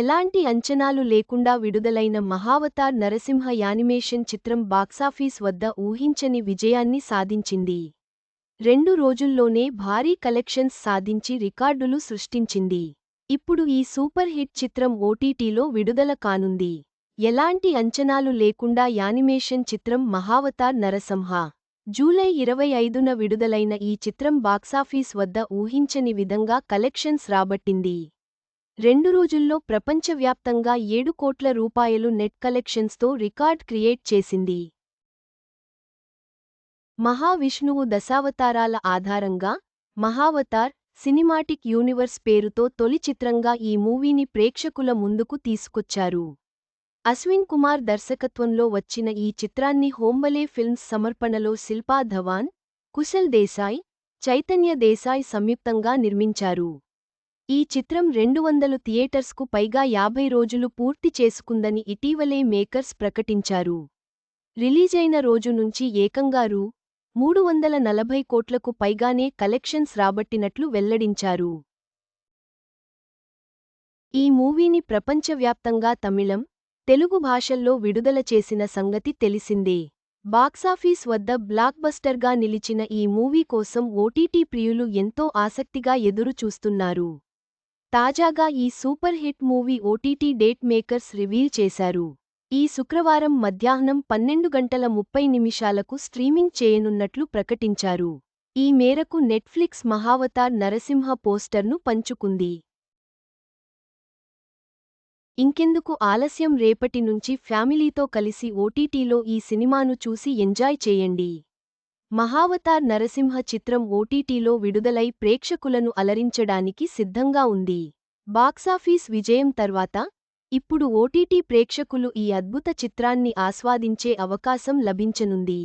ఎలాంటి అంచనాలు లేకుండా విడుదలైన మహావతార్ నరసింహ యానిమేషన్ చిత్రం బాక్సాఫీస్ వద్ద ఊహించని విజయాన్ని సాధించింది. రెండు రోజుల్లోనే భారీ కలెక్షన్స్ సాధించి రికార్డులు సృష్టించింది. ఇప్పుడు ఈ సూపర్ హిట్ చిత్రం ఓటీటీలో విడుదల కానుంది. ఎలాంటి అంచనాలు లేకుండా యానిమేషన్ చిత్రం మహావతార్ నరసింహ జూలై ఇరవై ఐదున విడుదలైన ఈ చిత్రం బాక్సాఫీస్ వద్ద ఊహించని విధంగా కలెక్షన్స్ రాబట్టింది. రెండు రోజుల్లో ప్రపంచవ్యాప్తంగా ఏడు కోట్ల రూపాయలు నెట్ కలెక్షన్స్తో రికార్డ్ క్రియేట్ చేసింది. మహావిష్ణువు దశావతారాల ఆధారంగా మహావతార్ సినిమాటిక్ యూనివర్స్ పేరుతో తొలి చిత్రంగా ఈ మూవీని ప్రేక్షకుల ముందుకు తీసుకొచ్చారు. అశ్విన్ కుమార్ దర్శకత్వంలో వచ్చిన ఈ చిత్రాన్ని హోంబలే ఫిల్మ్స్ సమర్పణలో శిల్పా ధవాన్ కుశల్ దేశాయ్ చైతన్య దేశాయ్ సంయుక్తంగా నిర్మించారు. ఈ చిత్రం రెండు వందలు థియేటర్స్కు పైగా యాభై రోజులు పూర్తి చేసుకుందని ఇటీవలే మేకర్స్ ప్రకటించారు. రిలీజైన రోజు నుంచి ఏకంగా రూ. మూడు వందల నలభై కోట్లకు పైగానే కలెక్షన్స్ రాబట్టినట్లు వెల్లడించారు. ఈ మూవీని ప్రపంచవ్యాప్తంగా తమిళం తెలుగు భాషల్లో విడుదల చేసిన సంగతి తెలిసిందే. బాక్సాఫీస్ వద్ద బ్లాక్బస్టర్గా నిలిచిన ఈ మూవీ కోసం ఓటీటీ ప్రియులు ఎంతో ఆసక్తిగా ఎదురుచూస్తున్నారు. తాజాగా ఈ super hit movie OTT date makers reveal చేశారు. ఈ శుక్రవారం మధ్యాహ్నం పన్నెండు గంటల ముప్పై నిమిషాలకు స్ట్రీమింగ్ చేయనున్నట్లు ప్రకటించారు. ఈ మేరకు నెట్ఫ్లిక్స్ మహావతార్ నరసింహ పోస్టర్ను పంచుకుంది. ఇంకెందుకు ఆలస్యం రేపటి నుంచి ఫ్యామిలీతో కలిసి ఓటీటీలో ఈ సినిమాను చూసి ఎంజాయ్ చేయండి. మహావతార్ నరసింహ చిత్రం ఓటీటీలో విడుదలై ప్రేక్షకులను అలరించడానికి సిద్ధంగా ఉంది. బాక్సాఫీస్ విజయం తర్వాత ఇప్పుడు ఓటీటీ ప్రేక్షకులు ఈ అద్భుత చిత్రాన్ని ఆస్వాదించే అవకాశం లభించనుంది.